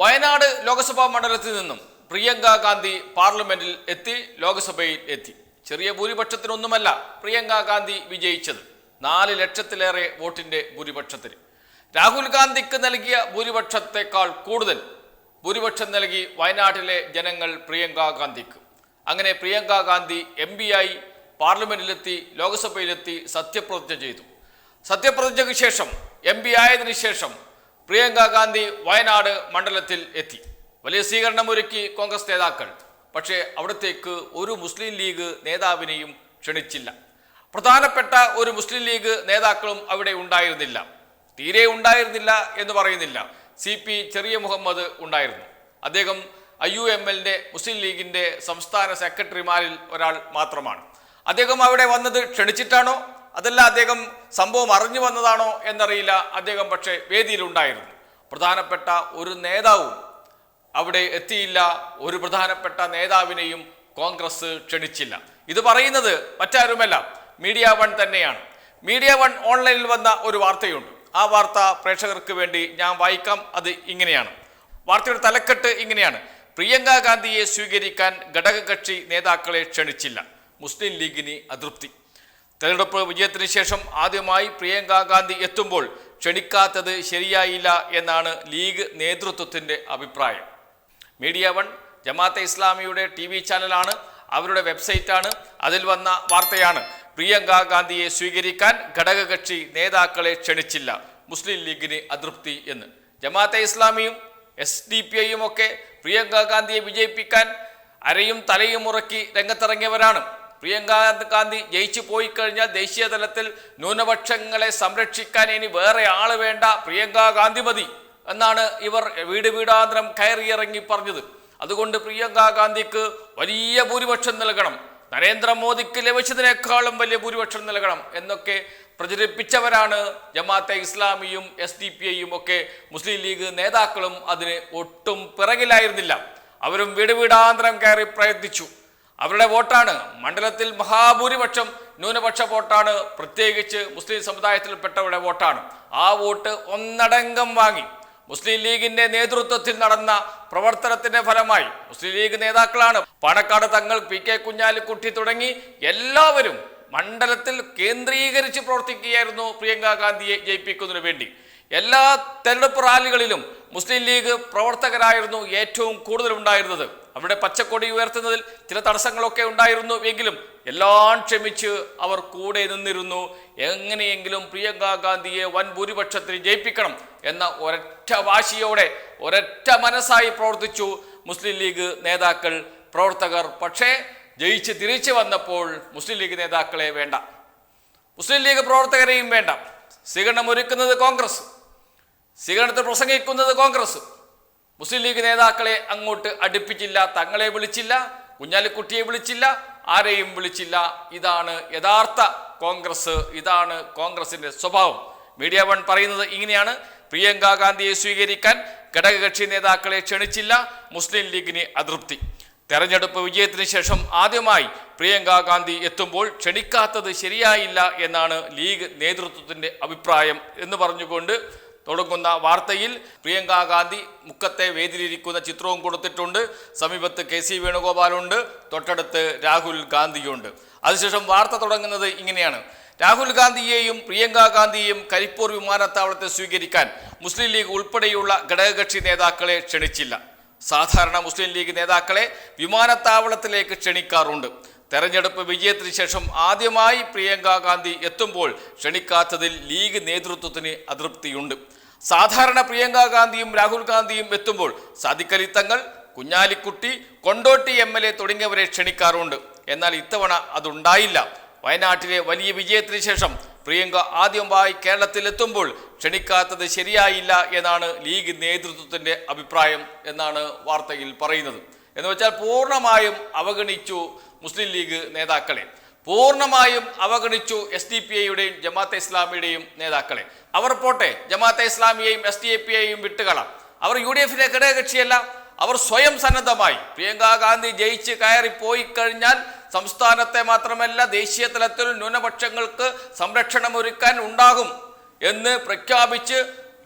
വയനാട് ലോക്സഭാ മണ്ഡലത്തിൽ നിന്നും പ്രിയങ്ക ഗാന്ധി പാർലമെന്റിൽ എത്തി ലോക്സഭയിൽ എത്തി. ചെറിയ ഭൂരിപക്ഷത്തിനൊന്നുമല്ല പ്രിയങ്ക ഗാന്ധി വിജയിച്ചത്. നാല് ലക്ഷത്തിലേറെ വോട്ടിന്റെ ഭൂരിപക്ഷത്തിന്. രാഹുൽ ഗാന്ധിക്ക് നൽകിയ ഭൂരിപക്ഷത്തെക്കാൾ കൂടുതൽ ഭൂരിപക്ഷം നൽകി വയനാട്ടിലെ ജനങ്ങൾ പ്രിയങ്ക ഗാന്ധിക്ക്. അങ്ങനെ പ്രിയങ്ക ഗാന്ധി എം ആയി പാർലമെന്റിലെത്തി ലോക്സഭയിലെത്തി സത്യപ്രതിജ്ഞ ചെയ്തു. സത്യപ്രതിജ്ഞയ്ക്ക് ശേഷം എം പി ആയതിനു ശേഷം പ്രിയങ്ക ഗാന്ധി വയനാട് മണ്ഡലത്തിൽ എത്തി. വലിയ സ്വീകരണമൊരുക്കി കോൺഗ്രസ് നേതാക്കൾ. പക്ഷേ അവിടത്തേക്ക് ഒരു മുസ്ലിം ലീഗ് നേതാവിനെയും ക്ഷണിച്ചില്ല. പ്രധാനപ്പെട്ട ഒരു മുസ്ലിം ലീഗ് നേതാക്കളും അവിടെ ഉണ്ടായിരുന്നില്ല. തീരെ ഉണ്ടായിരുന്നില്ല എന്ന് പറയുന്നില്ല. സി പി ചെറിയ മുഹമ്മദ് ഉണ്ടായിരുന്നു. അദ്ദേഹം ഐ യു എം എല്ലിന്റെ മുസ്ലിം ലീഗിന്റെ സംസ്ഥാന സെക്രട്ടറിമാരിൽ ഒരാൾ മാത്രമാണ്. അദ്ദേഹം അവിടെ വന്നത് ക്ഷണിച്ചിട്ടാണോ? അതല്ല അദ്ദേഹം സംഭവം അറിഞ്ഞു വന്നതാണോ എന്നറിയില്ല. അദ്ദേഹം പക്ഷേ വേദിയിലുണ്ടായിരുന്നു. പ്രധാനപ്പെട്ട ഒരു നേതാവും അവിടെ എത്തിയില്ല. ഒരു പ്രധാനപ്പെട്ട നേതാവിനെയും കോൺഗ്രസ് ക്ഷണിച്ചില്ല. ഇത് പറയുന്നത് മറ്റാരുമല്ല മീഡിയ വൺ തന്നെയാണ്. മീഡിയ വൺ ഓൺലൈനിൽ വന്ന ഒരു വാർത്തയുണ്ട്. ആ വാർത്ത പ്രേക്ഷകർക്ക് വേണ്ടി ഞാൻ വായിക്കാം. അത് ഇങ്ങനെയാണ്. വാർത്തയുടെ തലക്കെട്ട് ഇങ്ങനെയാണ്. പ്രിയങ്ക ഗാന്ധിയെ സ്വീകരിക്കാൻ ഘടകകക്ഷി നേതാക്കളെ ക്ഷണിച്ചില്ല. മുസ്ലിം ലീഗിന് അതൃപ്തി. തെരഞ്ഞെടുപ്പ് വിജയത്തിന് ശേഷം ആദ്യമായി പ്രിയങ്ക ഗാന്ധി എത്തുമ്പോൾ ക്ഷണിക്കാത്തത് ശരിയായില്ല എന്നാണ് ലീഗ് നേതൃത്വത്തിന്റെ അഭിപ്രായം. മീഡിയ വൺ ജമാഅത്തെ ഇസ്ലാമിയുടെ ടി വി ചാനലാണ് അവരുടെ വെബ്സൈറ്റാണ് അതിൽ വന്ന വാർത്തയാണ്. പ്രിയങ്ക ഗാന്ധിയെ സ്വീകരിക്കാൻ ഘടകകക്ഷി നേതാക്കളെ ക്ഷണിച്ചില്ല. മുസ്ലിം ലീഗിന് അതൃപ്തി എന്ന്. ജമാഅത്തെ ഇസ്ലാമിയും എസ് ഡി പി ഐയും ഒക്കെ പ്രിയങ്ക ഗാന്ധിയെ വിജയിപ്പിക്കാൻ അരയും തലയും ഉറക്കി രംഗത്തിറങ്ങിയവരാണ്. പ്രിയങ്ക ഗാന്ധി ജയിച്ചു പോയി കഴിഞ്ഞാൽ ദേശീയ തലത്തിൽ ന്യൂനപക്ഷങ്ങളെ സംരക്ഷിക്കാൻ ഇനി വേറെ ആൾ വേണ്ട. പ്രിയങ്ക ഗാന്ധി മതി എന്നാണ് ഇവർ വീട് വീടാന്തരം കയറിയിറങ്ങി പറഞ്ഞത്. അതുകൊണ്ട് പ്രിയങ്ക ഗാന്ധിക്ക് വലിയ ഭൂരിപക്ഷം നൽകണം. നരേന്ദ്രമോദിക്ക് ലഭിച്ചതിനേക്കാളും വലിയ ഭൂരിപക്ഷം നൽകണം എന്നൊക്കെ പ്രചരിപ്പിച്ചവരാണ് ജമാഅത്തെ ഇസ്ലാമിയും എസ് ഡി പി ഐയും ഒക്കെ മുസ്ലിം ലീഗ് നേതാക്കളും അതിന് ഒട്ടും പിറകിലായിരുന്നില്ല. അവരും വീട് വീടാന്തരം കയറി പ്രയത്നിച്ചു. അവരുടെ വോട്ടാണ്. മണ്ഡലത്തിൽ മഹാഭൂരിപക്ഷം ന്യൂനപക്ഷ വോട്ടാണ്. പ്രത്യേകിച്ച് മുസ്ലിം സമുദായത്തിൽപ്പെട്ടവരുടെ വോട്ടാണ്. ആ വോട്ട് ഒന്നടങ്കം വാങ്ങി. മുസ്ലിം ലീഗിന്റെ നേതൃത്വത്തിൽ നടന്ന പ്രവർത്തനത്തിന്റെ ഫലമായി മുസ്ലിം ലീഗ് നേതാക്കളാണ്. പാണക്കാട് തങ്ങൾ പി കെ കുഞ്ഞാലിക്കുട്ടി തുടങ്ങി എല്ലാവരും മണ്ഡലത്തിൽ കേന്ദ്രീകരിച്ച് പ്രവർത്തിക്കുകയായിരുന്നു പ്രിയങ്ക ഗാന്ധിയെ ജയിപ്പിക്കുന്നതിന് വേണ്ടി. എല്ലാ തെരഞ്ഞെടുപ്പ് റാലികളിലും മുസ്ലിം ലീഗ് പ്രവർത്തകരായിരുന്നു ഏറ്റവും കൂടുതൽ ഉണ്ടായിരുന്നത് അവിടെ പച്ചക്കൊടി ഉയർത്തുന്നതിൽ ചില തടസ്സങ്ങളൊക്കെ ഉണ്ടായിരുന്നു എങ്കിലും എല്ലാം ക്ഷമിച്ച് അവർ കൂടെ നിന്നിരുന്നു. എങ്ങനെയെങ്കിലും പ്രിയങ്ക ഗാന്ധിയെ വൻ ഭൂരിപക്ഷത്തിൽ ജയിപ്പിക്കണം എന്ന ഒരൊറ്റ വാശിയോടെ ഒരൊറ്റ മനസ്സായി പ്രവർത്തിച്ചു മുസ്ലിം ലീഗ് നേതാക്കൾ പ്രവർത്തകർ. പക്ഷേ ജയിച്ച് തിരിച്ചു വന്നപ്പോൾ മുസ്ലിം ലീഗ് നേതാക്കളെ വേണ്ട. മുസ്ലിം ലീഗ് പ്രവർത്തകരെയും വേണ്ട. സ്വീകരണം ഒരുക്കുന്നത് കോൺഗ്രസ്. സ്വീകരണത്തിൽ പ്രസംഗിക്കുന്നത് കോൺഗ്രസ്. മുസ്ലിം ലീഗ് നേതാക്കളെ അങ്ങോട്ട് അടുപ്പിച്ചില്ല തങ്ങളെ വിളിച്ചില്ല കുഞ്ഞാലിക്കുട്ടിയെ വിളിച്ചില്ല ആരെയും വിളിച്ചില്ല. ഇതാണ് യഥാർത്ഥ കോൺഗ്രസ് ഇതാണ് കോൺഗ്രസിന്റെ സ്വഭാവം. മീഡിയ വൺ പറയുന്നത് ഇങ്ങനെയാണ്. പ്രിയങ്ക ഗാന്ധിയെ സ്വീകരിക്കാൻ ഘടകകക്ഷി നേതാക്കളെ ക്ഷണിച്ചില്ല മുസ്ലിം ലീഗിന് അതൃപ്തി. തെരഞ്ഞെടുപ്പ് വിജയത്തിന് ശേഷം ആദ്യമായി പ്രിയങ്ക ഗാന്ധി എത്തുമ്പോൾ ക്ഷണിക്കാത്തത് ശരിയായില്ല എന്നാണ് ലീഗ് നേതൃത്വത്തിന്റെ അഭിപ്രായം എന്ന് പറഞ്ഞുകൊണ്ട് തുടങ്ങുന്ന വാർത്തയിൽ പ്രിയങ്കാ ഗാന്ധി മുക്കത്തെ വേദിയിലിരിക്കുന്ന ചിത്രവും കൊടുത്തിട്ടുണ്ട്. സമീപത്ത് കെ സി വേണുഗോപാലുണ്ട്. തൊട്ടടുത്ത് രാഹുൽ ഗാന്ധിയുണ്ട്. അതിനുശേഷം വാർത്ത തുടങ്ങുന്നത് ഇങ്ങനെയാണ്. രാഹുൽ ഗാന്ധിയെയും പ്രിയങ്കാ ഗാന്ധിയെയും കരിപ്പൂർ വിമാനത്താവളത്തെ സ്വീകരിക്കാൻ മുസ്ലിം ലീഗ് ഉൾപ്പെടെയുള്ള ഘടകകക്ഷി നേതാക്കളെ ക്ഷണിച്ചില്ല. സാധാരണ മുസ്ലിം ലീഗ് നേതാക്കളെ വിമാനത്താവളത്തിലേക്ക് ക്ഷണിക്കാറുണ്ട്. തെരഞ്ഞെടുപ്പ് വിജയത്തിന് ശേഷം ആദ്യമായി പ്രിയങ്കാ ഗാന്ധി എത്തുമ്പോൾ ക്ഷണിക്കാത്തതിൽ ലീഗ് നേതൃത്വത്തിന് അതൃപ്തിയുണ്ട്. സാധാരണ പ്രിയങ്ക ഗാന്ധിയും രാഹുൽ ഗാന്ധിയും എത്തുമ്പോൾ Sadiqali Thangal Kunhalikutty Kondotty M L A തുടങ്ങിയവരെ ക്ഷണിക്കാറുണ്ട്. എന്നാൽ ഇത്തവണ അതുണ്ടായില്ല. വയനാട്ടിലെ വലിയ വിജയത്തിന് ശേഷം പ്രിയങ്ക ആദ്യമായി കേരളത്തിൽ എത്തുമ്പോൾ ക്ഷണിക്കാത്തത് ശരിയായില്ല എന്നാണ് ലീഗ് നേതൃത്വത്തിന്റെ അഭിപ്രായം എന്നാണ് വാർത്തയിൽ പറയുന്നത്. എന്ന് വെച്ചാൽ പൂർണമായും അവഗണിച്ചു മുസ്ലിം ലീഗ് നേതാക്കളെ. പൂർണമായും അവഗണിച്ചു എസ് ഡി പി ഐയുടെയും ജമാഅത്തെ ഇസ്ലാമിയുടെയും നേതാക്കളെ. അവർ പോട്ടെ ജമാഅത്തെ ഇസ്ലാമിയെയും എസ് ഡി എ പി ഐയും വിട്ടുകളാം. അവർ യു ഡി എഫിലെ ഘടകകക്ഷിയല്ല അവർ സ്വയം സന്നദ്ധമായി. പ്രിയങ്ക ഗാന്ധി ജയിച്ച് കയറി പോയി കഴിഞ്ഞാൽ സംസ്ഥാനത്തെ മാത്രമല്ല ദേശീയ തലത്തിൽ ന്യൂനപക്ഷങ്ങൾക്ക് സംരക്ഷണം ഒരുക്കാൻ ഉണ്ടാകും എന്ന് പ്രഖ്യാപിച്ച്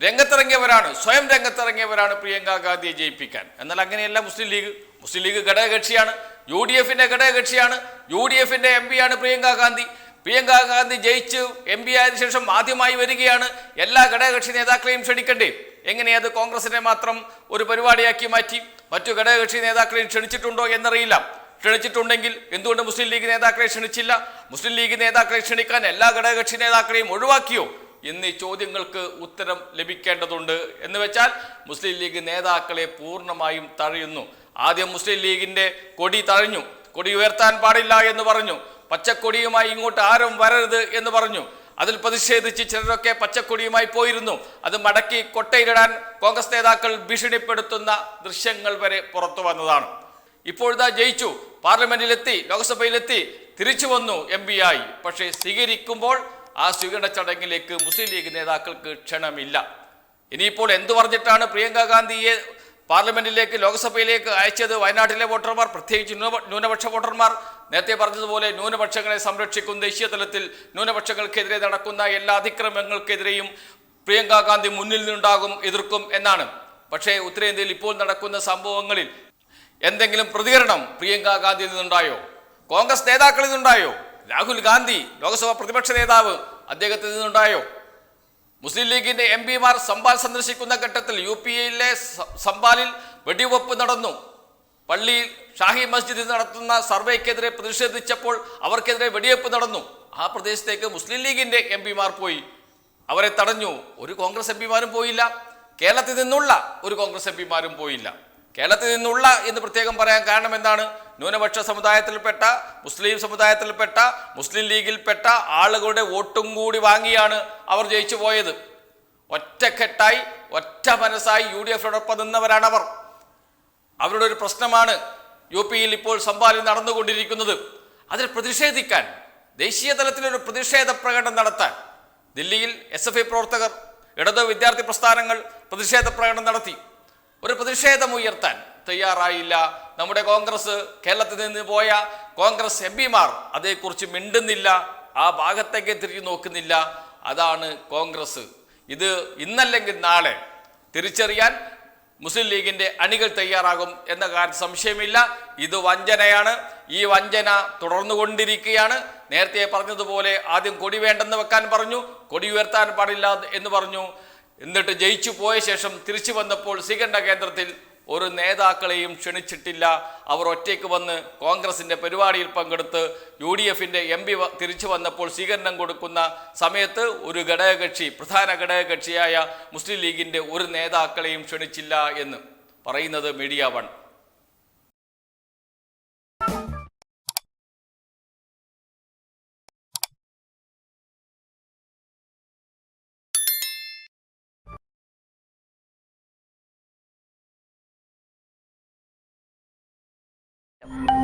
രംഗത്തിറങ്ങിയവരാണ് സ്വയം രംഗത്തിറങ്ങിയവരാണ് പ്രിയങ്ക ഗാന്ധിയെ ജയിപ്പിക്കാൻ. എന്നാൽ അങ്ങനെയല്ല മുസ്ലിം ലീഗ്. മുസ്ലിം ലീഗ് ഘടകകക്ഷിയാണ്. യു ഡി എഫിന്റെ ഘടകകക്ഷിയാണ്. യു ഡി എഫിന്റെ എം പിയാണ് പ്രിയങ്ക ഗാന്ധി. പ്രിയങ്ക ഗാന്ധി ജയിച്ച് എം പി ആയതിനു ശേഷം ആദ്യമായി വരികയാണ്. എല്ലാ ഘടകകക്ഷി നേതാക്കളെയും ക്ഷണിക്കണ്ടേ? എങ്ങനെ അത് കോൺഗ്രസിനെ മാത്രം ഒരു പരിപാടിയാക്കി മാറ്റി? മറ്റു ഘടകകക്ഷി നേതാക്കളെയും ക്ഷണിച്ചിട്ടുണ്ടോ എന്നറിയില്ല. ക്ഷണിച്ചിട്ടുണ്ടെങ്കിൽ എന്തുകൊണ്ട് മുസ്ലിം ലീഗ് നേതാക്കളെ ക്ഷണിച്ചില്ല? മുസ്ലിം ലീഗ് നേതാക്കളെ ക്ഷണിക്കാൻ എല്ലാ ഘടകകക്ഷി നേതാക്കളെയും ഒഴിവാക്കിയോ? എന്നീ ചോദ്യങ്ങൾക്ക് ഉത്തരം ലഭിക്കേണ്ടതുണ്ട്. എന്ന് വെച്ചാൽ മുസ്ലിം ലീഗ് നേതാക്കളെ പൂർണമായും തഴയുന്നു. ആദ്യം മുസ്ലിം ലീഗിന്റെ കൊടി തഴഞ്ഞു. കൊടി ഉയർത്താൻ പാടില്ല എന്ന് പറഞ്ഞു. പച്ചക്കൊടിയുമായി ഇങ്ങോട്ട് ആരും വരരുത് എന്ന് പറഞ്ഞു. അതിൽ പ്രതിഷേധിച്ച് ചിലരൊക്കെ പച്ചക്കൊടിയുമായി പോയിരുന്നു. അത് മടക്കി കൊട്ടയിലിടാൻ കോൺഗ്രസ് നേതാക്കൾ ഭീഷണിപ്പെടുത്തുന്ന ദൃശ്യങ്ങൾ വരെ പുറത്തു വന്നതാണ്. ഇപ്പോഴിതാ ജയിച്ചു. പാർലമെന്റിലെത്തി ലോക്സഭയിലെത്തി തിരിച്ചു വന്നു എം പി ആയി. പക്ഷേ സ്വീകരിക്കുമ്പോൾ ആ സ്വീകരണ ചടങ്ങിലേക്ക് മുസ്ലിം ലീഗ് നേതാക്കൾക്ക് ക്ഷണമില്ല. ഇനിയിപ്പോൾ എന്തു പറഞ്ഞിട്ടാണ് പ്രിയങ്ക ഗാന്ധിയെ പാർലമെന്റിലേക്ക് ലോക്സഭയിലേക്ക് അയച്ചത്? വയനാട്ടിലെ വോട്ടർമാർ പ്രത്യേകിച്ച് ന്യൂനപക്ഷ വോട്ടർമാർ നേരത്തെ പറഞ്ഞതുപോലെ ന്യൂനപക്ഷങ്ങളെ സംരക്ഷിക്കും ദേശീയ തലത്തിൽ ന്യൂനപക്ഷങ്ങൾക്കെതിരെ നടക്കുന്ന എല്ലാ അതിക്രമങ്ങൾക്കെതിരെയും പ്രിയങ്ക ഗാന്ധി മുന്നിൽ നിന്നുണ്ടാകും എതിർക്കും എന്നാണ്. പക്ഷേ ഉത്തരേന്ത്യയിൽ ഇപ്പോൾ നടക്കുന്ന സംഭവങ്ങളിൽ എന്തെങ്കിലും പ്രതികരണം പ്രിയങ്ക ഗാന്ധിയിൽ നിന്നുണ്ടായോ? കോൺഗ്രസ് നേതാക്കളിൽ നിന്നുണ്ടായോ? രാഹുൽ ഗാന്ധി ലോക്സഭാ പ്രതിപക്ഷ നേതാവ് അദ്ദേഹത്തിൽ നിന്നുണ്ടായോ? മുസ്ലിം ലീഗിന്റെ എം പിമാർ സംബാൽ സന്ദർശിക്കുന്ന ഘട്ടത്തിൽ യു പി എയിലെ സംബാലിൽ വെടിവെപ്പ് നടന്നു. പള്ളിയിൽ ഷാഹി മസ്ജിദിൽ നടത്തുന്ന സർവേക്കെതിരെ പ്രതിഷേധിച്ചപ്പോൾ അവർക്കെതിരെ വെടിവെപ്പ് നടന്നു. ആ പ്രദേശത്തേക്ക് മുസ്ലിം ലീഗിന്റെ എം പിമാർ പോയി. അവരെ തടഞ്ഞു. ഒരു കോൺഗ്രസ് എം പിമാരും പോയില്ല. കേരളത്തിൽ നിന്നുള്ള ഒരു കോൺഗ്രസ് എം പിമാരും പോയില്ല. കേരളത്തിൽ നിന്നുള്ള എന്ന് പ്രത്യേകം പറയാൻ കാരണം എന്താണ്? ന്യൂനപക്ഷ സമുദായത്തിൽപ്പെട്ട മുസ്ലിം സമുദായത്തിൽപ്പെട്ട മുസ്ലിം ലീഗിൽപ്പെട്ട ആളുകളുടെ വോട്ടും കൂടി വാങ്ങിയാണ് അവർ ജയിച്ചു പോയത്. ഒറ്റക്കെട്ടായി ഒറ്റ മനസ്സായി യു ഡി എഫിനോടൊപ്പം നിന്നവരാണ് അവർ. അവരുടെ ഒരു പ്രശ്നമാണ് യു പിയിൽ ഇപ്പോൾ സംഭാവന നടന്നുകൊണ്ടിരിക്കുന്നത്. അതിൽ പ്രതിഷേധിക്കാൻ ദേശീയ തലത്തിലൊരു പ്രതിഷേധ പ്രകടനം നടത്താൻ ദില്ലിയിൽ എസ് പ്രവർത്തകർ ഇടത് വിദ്യാർത്ഥി പ്രസ്ഥാനങ്ങൾ പ്രതിഷേധ പ്രകടനം നടത്തി. ഒരു പ്രതിഷേധം ഉയർത്താൻ തയ്യാറായില്ല. നമ്മുടെ കോൺഗ്രസ് കേരളത്തിൽ നിന്ന് പോയ കോൺഗ്രസ് എം പിമാർ അതേക്കുറിച്ച് മിണ്ടുന്നില്ല. ആ ഭാഗത്തേക്ക് തിരിഞ്ഞു നോക്കുന്നില്ല. അതാണ് കോൺഗ്രസ്. ഇത് ഇന്നല്ലെങ്കിൽ നാളെ തിരിച്ചറിയാൻ മുസ്ലിം ലീഗിന്റെ അണികൾ തയ്യാറാകും എന്ന കാര്യം സംശയമില്ല. ഇത് വഞ്ചനയാണ്. ഈ വഞ്ചന തുടർന്നുകൊണ്ടിരിക്കുകയാണ്. നേരത്തെ പറഞ്ഞതുപോലെ ആദ്യം കൊടി വേണ്ടെന്ന് വെക്കാൻ പറഞ്ഞു. കൊടി ഉയർത്താൻ പാടില്ല എന്ന് പറഞ്ഞു. എന്നിട്ട് ജയിച്ചു പോയ ശേഷം തിരിച്ചു വന്നപ്പോൾ സ്വീകരണ കേന്ദ്രത്തിൽ ഒരു നേതാക്കളെയും ക്ഷണിച്ചിട്ടില്ല. അവർ ഒറ്റയ്ക്ക് വന്ന് കോൺഗ്രസിന്റെ പരിപാടിയിൽ പങ്കെടുത്ത് യു ഡി എഫിന്റെ എം പി തിരിച്ചു വന്നപ്പോൾ സ്വീകരണം കൊടുക്കുന്ന സമയത്ത് ഒരു ഘടകകക്ഷി പ്രധാന ഘടകകക്ഷിയായ മുസ്ലിം ലീഗിന്റെ ഒരു നേതാക്കളെയും ക്ഷണിച്ചില്ല എന്ന് പറയുന്നത് മീഡിയ വൺ. you